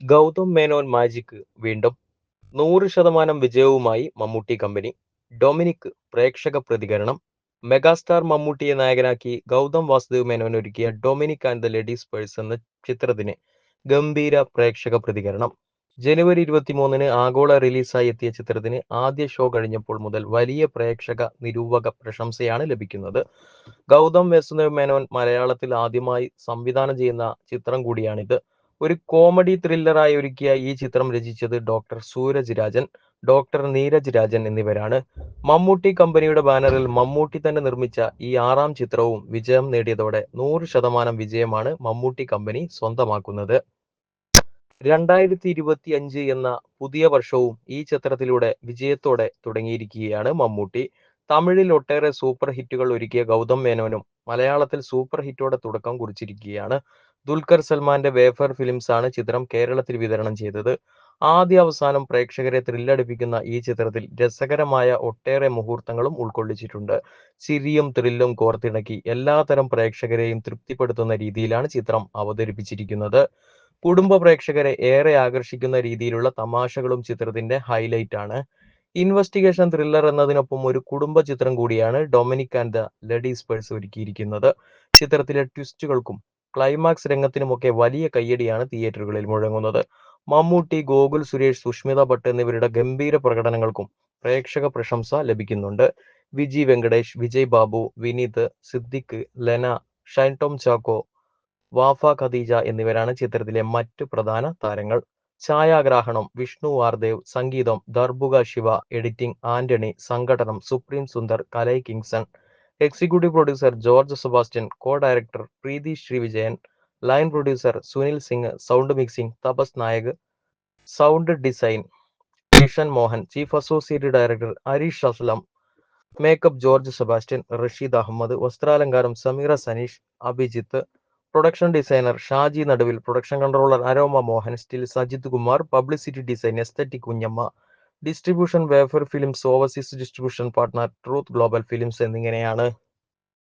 Gautam Menon magic വീണ്ടും നൂറ് ശതമാനം വിജയവുമായി മമ്മൂട്ടി കമ്പനി ഡൊമിനിക് പ്രേക്ഷക പ്രതികരണം മെഗാസ്റ്റാർ മമ്മൂട്ടിയെ നായകനാക്കി ഗൗതം വാസുദേവ് മേനോൻ ഒരുക്കിയ Dominic and the ladies purse എന്ന ചിത്രത്തിന് ഗംഭീര പ്രേക്ഷക പ്രതികരണം. ജനുവരി ഇരുപത്തിമൂന്നിന് ആഗോള റിലീസായി എത്തിയ ചിത്രത്തിന് ആദ്യ ഷോ കഴിഞ്ഞപ്പോൾ മുതൽ വലിയ പ്രേക്ഷക നിരൂപക പ്രശംസയാണ് ലഭിക്കുന്നത്. ഗൗതം വാസുദേവ് മേനോൻ മലയാളത്തിൽ ആദ്യമായി സംവിധാനം ചെയ്യുന്ന ചിത്രം കൂടിയാണിത്. ഒരു കോമഡി ത്രില്ലറായി ഒരുക്കിയ ഈ ചിത്രം രചിച്ചത് ഡോക്ടർ സൂരജ് രാജൻ ഡോക്ടർ നീരജ് രാജൻ എന്നിവരാണ്. മമ്മൂട്ടി കമ്പനിയുടെ ബാനറിൽ മമ്മൂട്ടി തന്നെ നിർമ്മിച്ച ഈ ആറാം ചിത്രവും വിജയം നേടിയതോടെ നൂറ് ശതമാനം വിജയമാണ് മമ്മൂട്ടി കമ്പനി സ്വന്തമാക്കുന്നത്. രണ്ടായിരത്തി ഇരുപത്തി അഞ്ച് എന്ന പുതിയ വർഷവും ഈ ചിത്രത്തിലൂടെ വിജയത്തോടെ തുടങ്ങിയിരിക്കുകയാണ് മമ്മൂട്ടി. തമിഴിൽ ഒട്ടേറെ സൂപ്പർ ഹിറ്റുകൾ ഒരുക്കിയ ഗൗതം മേനോനും മലയാളത്തിൽ സൂപ്പർ ഹിറ്റോടെ തുടക്കം കുറിച്ചിരിക്കുകയാണ്. ദുൽഖർ സൽമാന്റെ വേഫർ ഫിലിംസ് ആണ് ചിത്രം കേരളത്തിൽ വിതരണം ചെയ്തത്. ആദ്യ അവസാനം പ്രേക്ഷകരെ ത്രില്ലടിപ്പിക്കുന്ന ഈ ചിത്രത്തിൽ രസകരമായ ഒട്ടേറെ മുഹൂർത്തങ്ങളും ഉൾക്കൊള്ളിച്ചിട്ടുണ്ട്. ചിരിയും ത്രില്ലും കോർത്തിണക്കി എല്ലാതരം പ്രേക്ഷകരെയും തൃപ്തിപ്പെടുത്തുന്ന രീതിയിലാണ് ചിത്രം അവതരിപ്പിച്ചിരിക്കുന്നത്. കുടുംബ പ്രേക്ഷകരെ ഏറെ ആകർഷിക്കുന്ന രീതിയിലുള്ള തമാശകളും ചിത്രത്തിന്റെ ഹൈലൈറ്റ് ആണ്. ഇൻവെസ്റ്റിഗേഷൻ ത്രില്ലർ എന്നതിനൊപ്പം ഒരു കുടുംബ ചിത്രം കൂടിയാണ് Dominic and the ladies purse ഒരുക്കിയിരിക്കുന്നത്. ചിത്രത്തിലെ ട്വിസ്റ്റുകൾക്കും ക്ലൈമാക്സ് രംഗത്തിനുമൊക്കെ വലിയ കയ്യടിയാണ് തിയേറ്ററുകളിൽ മുഴങ്ങുന്നത്. മമ്മൂട്ടി ഗോകുൽ സുരേഷ് സുഷ്മിത ഭട്ട് എന്നിവരുടെ ഗംഭീര പ്രകടനങ്ങൾക്കും പ്രേക്ഷക പ്രശംസ ലഭിക്കുന്നുണ്ട്. വിജി വെങ്കടേഷ് വിജയ് ബാബു വിനീത് സിദ്ദിഖ് ലെന ഷൈൻ ടോം ചാക്കോ വാഫ ഖദീജ എന്നിവരാണ് ചിത്രത്തിലെ മറ്റു പ്രധാന താരങ്ങൾ. ഛായാഗ്രാഹണം വിഷ്ണു വാർദേവ് സംഗീതം Darbuka Siva editing Antony സംഘടനം Supreme Sundar Kalai Kingson executive producer George Sebastian co director Preethi Srivijayan line producer Sunil Singh sound mixing Tapas Nayak sound design Kishan Mohan chief associate director Areesh Aslam makeup George Sebastian Rasheed Ahmed വസ്ത്രാലങ്കാരം Sameera Saneesh Abhijith production designer Shaji Naduvil production controller Aroma Mohan still Sajith Kumar publicity design Esthetic Kunjamma distribution Wayfarer Films overseas distribution partner Truth Global Films എന്നിങ്ങനെയാണ്